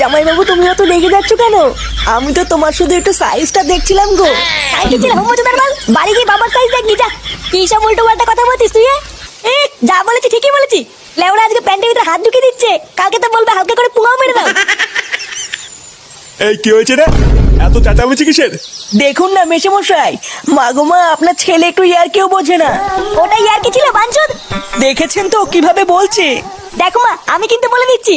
জামাই বাবু তুমি অত রেগে যাচ্ছ কেন? আমি তো তোমার শুধু একটু সাইজটা দেখছিলাম গো। সাইজ দিচ্ছিল হব তার বল বাড়ি গিয়ে বাবার সাইজ দেখবি যা। কি সব উল্টো পাল্টা কথা বলছিস তুই এ? এ যা বলেছি ঠিকই বলেছি। লেওড়া আজকে প্যান্টের ভিতরে হাত ঢুকে দিচ্ছে। কালকে তো বলবে হালকা করে পুঙাও মেরে দাও। এই কি হয়েছে রে? এত চেঁচামেচি কিসের? দেখুন না মেশামশাই মা গো মা আপনার ছেলে একটু ইয়ার কেউ বোঝে না। ওটা আর কি ছিল বাঞ্চুদ? দেখেছেন তো কীভাবে বলছে? দেখো মা আমি কিন্তু বলে দিচ্ছি।